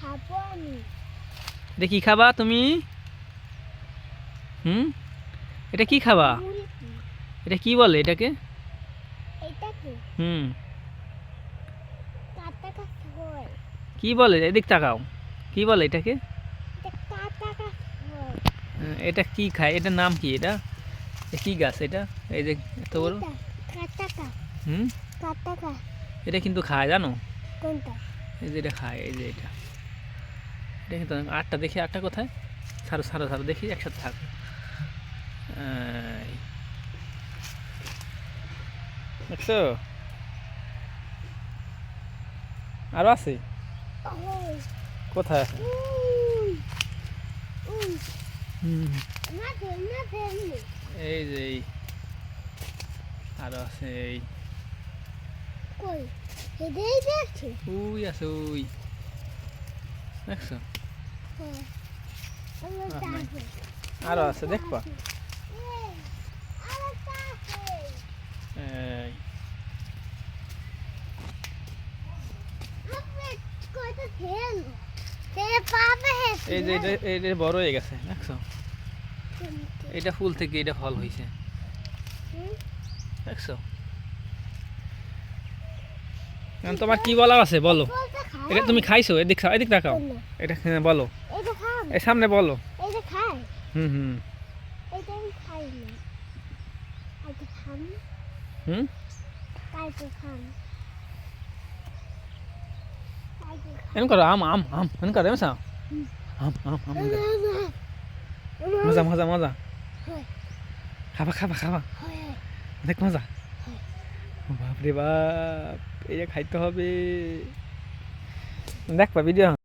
খাব আমি। এটা খাবা তুমি? হুম? এটা কি খাবা? এটা কি বলে এটাকে? কি হুম। কি বলে? এদিক তাকাও। কি বলে এটাকে? এটা এটা কি খায়? এটার নাম কি এটা? কি গাছ এটা? এই যে এত বড়। এটা হুম? এটা কিন্তু খায় জানো? এই যে এটা খায় এই যে এটা। এটা কিন্তু আটটা দেখি আটটা কোথায়? সারো সারো সারো দেখি একসাথে থাক। দেখছ? আরও আছে? কোথায় আছে? এই যে এই। আরও আছে এই। উই আছে উই। দেখছ? আরও আছে দেখবা? এই। যে এটা বড় হয়ে গেছে দেখছ? এটা ফুল থেকে এটা ফল হয়েছে দেখছ? তোমার কি বলার আছে? বলো। এটা তুমি খাইছো? এদিক এদিক দেখাও এটা বলো। এটা এই সামনে বলো। এটা হুম হুম। এটা আমি এটা হুম? করো আম আম আম এমন করো আম আম আম। মজা মজা মজা। খাবা খাবা খাবা। অনেক মজা। বাপরে বাপ যে খাইতে হবে। দেখবা ভিডিও